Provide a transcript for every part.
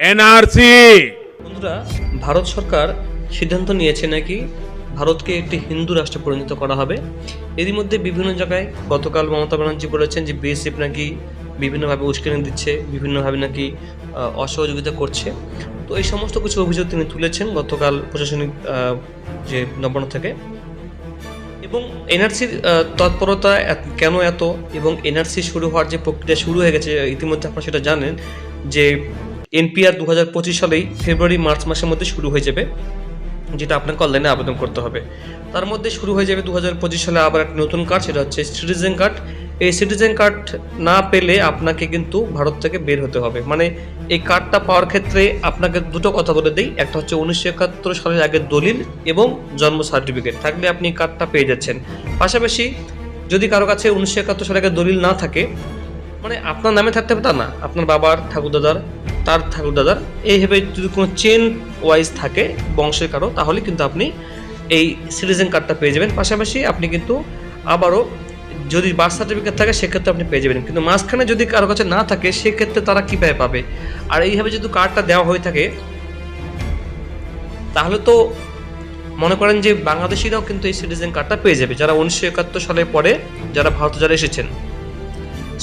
NRC. বন্ধুরা, ভারত সরকার সিদ্ধান্ত নিয়েছে নাকি ভারতকে একটি হিন্দু রাষ্ট্রে পরিণত করা হবে। এরই মধ্যে বিভিন্ন জায়গায় গতকাল মমতা ব্যানার্জি বলেছেন যে বিএসএফ নাকি বিভিন্নভাবে উস্কানি দিচ্ছে, বিভিন্নভাবে নাকি অসহযোগিতা করছে। তো এই সমস্ত কিছু অভিযোগ তিনি তুলেছেন গতকাল প্রশাসনিক যে নবান্ন থেকে। এবং এনআরসির তৎপরতা কেন এত? এবং এনআরসি শুরু হওয়ার যে প্রক্রিয়া শুরু হয়ে গেছে, ইতিমধ্যে আপনারা সেটা জানেন যে এনপিআর দু হাজার পঁচিশ সালেই ফেব্রুয়ারি, মার্চ মাসের মধ্যে শুরু হয়ে যাবে, যেটা আপনাকে অনলাইনে আবেদন করতে হবে। তার মধ্যে শুরু হয়ে যাবে দু হাজার পঁচিশ সালে আবার একটা নতুন কার্ড সেটা হচ্ছে সিটিজেন কার্ড এই সিটিজেন কার্ড না পেলে আপনাকে কিন্তু ভারত থেকে বের হতে হবে। মানে এই কার্ডটা পাওয়ার ক্ষেত্রে আপনাকে দুটো কথা বলে দিই। একটা হচ্ছে উনিশশো একাত্তর সালের আগের দলিল এবং জন্ম সার্টিফিকেট থাকলে আপনি কার্ডটা পেয়ে যাচ্ছেন। পাশাপাশি যদি কারও কাছে উনিশশো একাত্তর সালের আগে দলিল না থাকে মানে আপনার নামে থাকতে হবে তা না। আপনার বাবার ঠাকুরদাদার, তার ঠাকুরদাদার এইভাবে যদি কোনো চেন ওয়াইজ থাকে বংশের কারও, তাহলে কিন্তু আপনি এই সিটিজেন কার্ডটা পেয়ে যাবেন। পাশাপাশি আপনি কিন্তু আবারও যদি বার্থ সার্টিফিকেট থাকে, সেক্ষেত্রে আপনি পেয়ে যাবেন। কিন্তু মাঝখানে যদি কারও কাছে না থাকে, সেক্ষেত্রে তারা কীভাবে পাবে? আর এইভাবে যদি কার্ডটা দেওয়া হয়ে থাকে, তাহলে তো মনে করেন যে বাংলাদেশিরাও কিন্তু এই সিটিজেন কার্ডটা পেয়ে যাবে। যারা উনিশশো একাত্তর সালে পরে যারা ভারতে যারা এসেছেন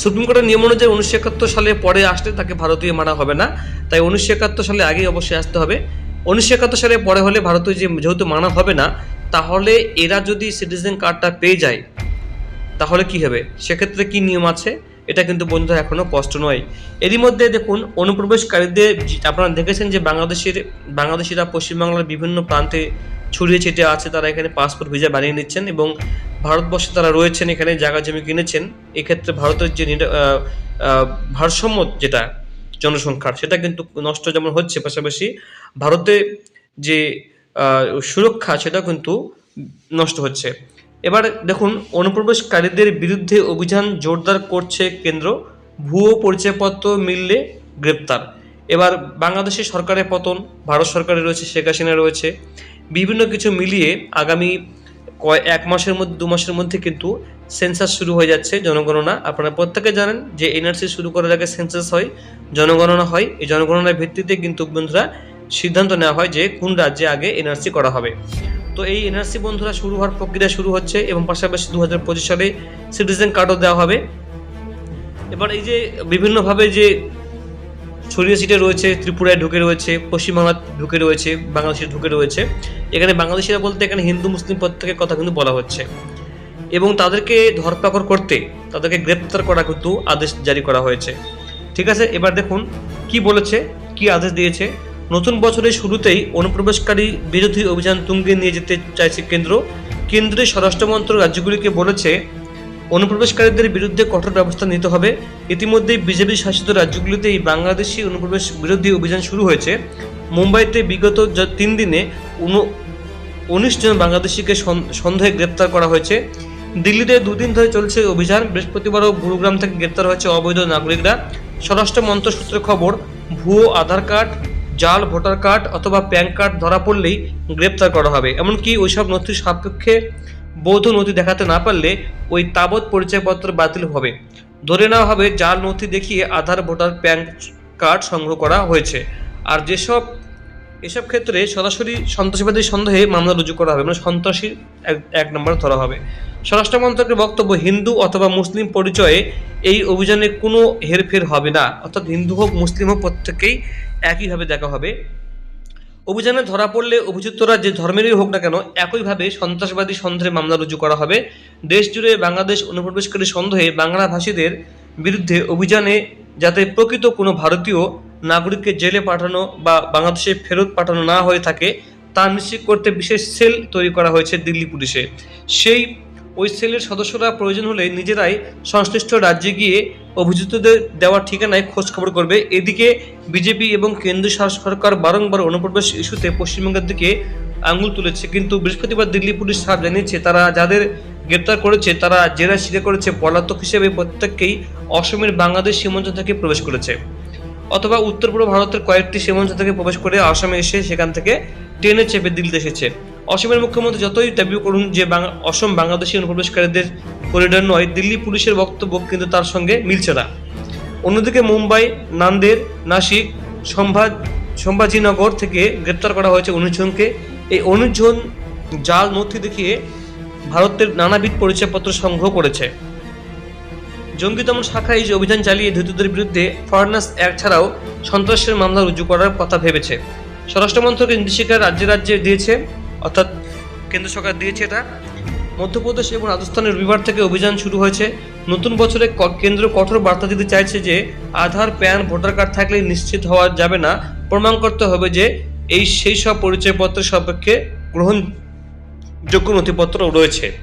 সুপ্রিম কোর্টের নিয়ম অনুযায়ী উনিশশো একাত্তর সালে পরে আসলে তাকে ভারতীয় মানা হবে না। তাই উনিশশো একাত্তর সালে আগেই অবশ্যই আসতে হবে। উনিশশো একাত্তর সালে পরে হলে ভারতীয় যে যেহেতু মানা হবে না, তাহলে এরা যদি সিটিজেন কার্ডটা পেয়ে যায়, তাহলে কি হবে? সেক্ষেত্রে কি নিয়ম আছে? এটা কিন্তু বন্ধুরা এখনও স্পষ্ট নয়। এরই মধ্যে দেখুন, অনুপ্রবেশকারীদের, আপনারা দেখেছেন যে বাংলাদেশের, বাংলাদেশিরা পশ্চিমবাংলার বিভিন্ন প্রান্তে ছড়িয়ে ছিটিয়ে আছে, তারা এখানে পাসপোর্ট ভিসা বানিয়ে নিচ্ছেন এবং ভারতবর্ষে তারা রয়েছেন এখানে, জায়গা জমি কিনেছেন। এক্ষেত্রে ভারতের যে ভারসাম্য যেটা জনসংখ্যার, সেটা কিন্তু নষ্ট যেমন হচ্ছে, পাশাপাশি ভারতে যে সুরক্ষা, সেটা কিন্তু নষ্ট হচ্ছে। এবার দেখুন, অনুপ্রবেশকারীদের বিরুদ্ধে অভিযান জোরদার করছে কেন্দ্র। ভুয়ো পরিচয়পত্র মিললে গ্রেপ্তার। এবার বাংলাদেশের সরকারের পতন, ভারত সরকারের রয়েছে, শেখ হাসিনা রয়েছে। বিভিন্ন কিছু মিলিয়ে আগামী কয়, এক মাসের মধ্যে, দু মাসের মধ্যে কিন্তু সেন্সাস শুরু হয়ে যাচ্ছে, জনগণনা। আপনারা প্রত্যেকে জানেন যে এনআরসি শুরু করার আগে সেন্সাস হয়, জনগণনা হয়। এই জনগণনার ভিত্তিতে কিন্তু বন্ধুরা সিদ্ধান্ত নেওয়া হয় যে কোন রাজ্যে আগে এনআরসি করা হবে। তো এই এনআরসি বন্ধুরা শুরু হওয়ার প্রক্রিয়া শুরু হচ্ছে এবং পাশাপাশি দু হাজার পঁচিশ সালে সিটিজেন কার্ডও দেওয়া হবে। এবার এই যে বিভিন্নভাবে যে ছড়িয়ে ছিটে রয়েছে, ত্রিপুরায় ঢুকে রয়েছে পশ্চিমবাংলা ঢুকে রয়েছে, বাংলাদেশে ঢুকে রয়েছে। এখানে বাংলাদেশিরা বলতে এখানে হিন্দু, মুসলিম প্রত্যেকের কথা কিন্তু বলা হচ্ছে। এবং তাদেরকে ধরপাকড় করতে, তাদেরকে গ্রেপ্তার করা কিন্তু আদেশ জারি করা হয়েছে। ঠিক আছে, এবার দেখুন কি বলেছে, কি আদেশ দিয়েছে। নতুন বছরের শুরুতেই অনুপ্রবেশকারী বিরোধী অভিযান তুঙ্গে নিয়ে যেতে চাইছে কেন্দ্র। কেন্দ্রের স্বরাষ্ট্র মন্ত্রক রাজ্যগুলিকে বলেছে অনুপ্রবেশকারীদের বিরুদ্ধে কঠোর ব্যবস্থা নিতে হবে। ইতিমধ্যেই বিজেপি শাসিত রাজ্যগুলিতে এই বাংলাদেশি অনুপ্রবেশ বিরোধী অভিযান শুরু হয়েছে। মুম্বাইতে বিগত তিন দিনে উনিশ জন বাংলাদেশিকে সন- সন্দেহে গ্রেপ্তার করা হয়েছে। দিল্লিতে দুদিন ধরে চলছে অভিযান। বৃহস্পতিবারও গুরুগ্রাম থেকে গ্রেপ্তার হয়েছে অবৈধ নাগরিকরা। স্বরাষ্ট্র মন্ত্র সূত্রে খবর, ভুয়ো আধার কার্ড, জাল, ভোটার কার্ড অথবা প্যান কার্ড ধরা পড়লেই গ্রেপ্তার করা হবে। এমনকি ওইসব নথির সাপেক্ষে বৈধ নথি দেখাতে না পারলে ওই তাবৎ পরিচয়পত্র বাতিল হবে। ধরে নেওয়া হবে জাল নথি দেখিয়ে আধার, ভোটার, প্যান কার্ড সংগ্রহ করা হয়েছে। আর যেসব, এসব ক্ষেত্রে সরাসরি সন্ত্রাসবাদী সন্দেহে মামলা রুজু করা হবে। মানে সন্ত্রাসী এক এক নম্বর ধরা হবে। স্বরাষ্ট্র মন্ত্রকের বক্তব্য, হিন্দু অথবা মুসলিম পরিচয়ে এই অভিযানে কোনো হেরফের হবে না। অর্থাৎ হিন্দু হোক, মুসলিম হোক প্রত্যেকেই একইভাবে দেখা হবে। অভিযানে ধরা পড়লে অভিযুক্তরা যে ধর্মেরই হোক না কেন, একইভাবে সন্ত্রাসবাদী সন্দেহে মামলা রুজু করা হবে। দেশ জুড়ে বাংলাদেশ অনুপ্রবেশকারী সন্দেহে বাংলা ভাষীদের বিরুদ্ধে অভিযানে যাতে প্রকৃত কোনো ভারতীয় নাগরিককে জেলে পাঠানো বা বাংলাদেশে ফেরত পাঠানো না হয়ে থাকে, তা নিশ্চিত করতে বিশেষ সেল তৈরি করা হয়েছে দিল্লি পুলিশে। সেই ওই সেলের সদস্যরা প্রয়োজন হলে নিজেরাই সংশ্লিষ্ট রাজ্যে গিয়ে অভিযুক্তদের দেওয়া ঠিকানায় খোঁজ খবর করবে। এদিকে বিজেপি এবং কেন্দ্রীয় সরকার বারংবার অনুপ্রবেশ ইস্যুতে পশ্চিমবঙ্গের দিকে আঙুল তুলেছে, কিন্তু বৃহস্পতিবার দিল্লি পুলিশ সাহেব জানিয়েছে, তারা যাদের গ্রেপ্তার করেছে, তারা জেরা স্বীকার করেছে, পলাতক হিসেবে প্রত্যেককেই অসমের বাংলাদেশ সীমান্ত থেকে প্রবেশ করেছে। অথবা উত্তর পূর্ব ভারতের কয়েকটি সীমান্ত থেকে প্রবেশ করে আসামে এসে সেখান থেকে ট্রেনে চেপে দিল্লিতে এসেছে। অসমের মুখ্যমন্ত্রী যতই দাবি করুন যে অসম বাংলাদেশি অনুপ্রবেশকারীদের করিডোর নয়, দিল্লি পুলিশের বক্তব্য কিন্তু তার সঙ্গে মিলছে না। অন্যদিকে মুম্বাই, নান্দের, নাসিক সম্ভাজ সম্ভাজিনগর থেকে গ্রেপ্তার করা হয়েছে উনিশ জনকে। এই উনিশ জন জাল নথি দেখিয়ে ভারতের নানাবিধ পরিচয়পত্র সংগ্রহ করেছে। জঙ্গি দমন শাখা এই যে অভিযান চালিয়ে ধৃতদের বিরুদ্ধে ফরেনার্স অ্যাক্ট ছাড়াও সন্ত্রাসের মামলা রুজু করার কথা ভেবেছে। স্বরাষ্ট্র মন্ত্রকের নির্দেশিকা রাজ্যে রাজ্যে দিয়েছে অর্থাৎ কেন্দ্র সরকার দিয়েছে এটা। মধ্যপ্রদেশ এবং রাজস্থানের রবিবার থেকে অভিযান শুরু হয়েছে। নতুন বছরে কেন্দ্র কঠোর বার্তা দিতে চাইছে যে, আধার, প্যান, ভোটার কার্ড থাকলে নিশ্চিত হওয়া যাবে না। প্রমাণ করতে হবে যে, এই সেই সব পরিচয়পত্রের সাপেক্ষে গ্রহণযোগ্য নথিপত্র রয়েছে।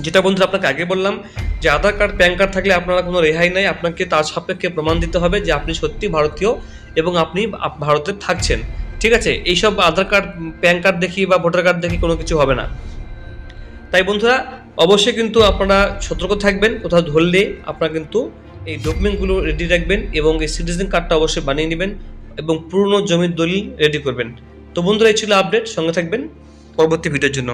যেটা বন্ধুরা আপনাকে আগে বললাম যে, আধার কার্ড, প্যান কার্ড থাকলে আপনারা কোনো রেহাই নাই। আপনাকে তার সাপেক্ষে প্রমাণ দিতে হবে যে, আপনি সত্যি ভারতীয় এবং আপনি আপ- ভারতে থাকছেন। ঠিক আছে, এইসব আধার কার্ড, প্যান কার্ড দেখি বা ভোটার কার্ড দেখি কোনো কিছু হবে না। তাই বন্ধুরা, অবশ্যই কিন্তু আপনারা সতর্ক থাকবেন, কোথাও ধরলে আপনারা কিন্তু এই ডকুমেন্টগুলো রেডি রাখবেন এবং এই সিটিজেন কার্ডটা অবশ্যই বানিয়ে নেবেন এবং পুরনো জমির দলিল রেডি করবেন। তো বন্ধুরা, এই ছিল আপডেট সঙ্গে থাকবেন। পরবর্তী ভিডিওর জন্য।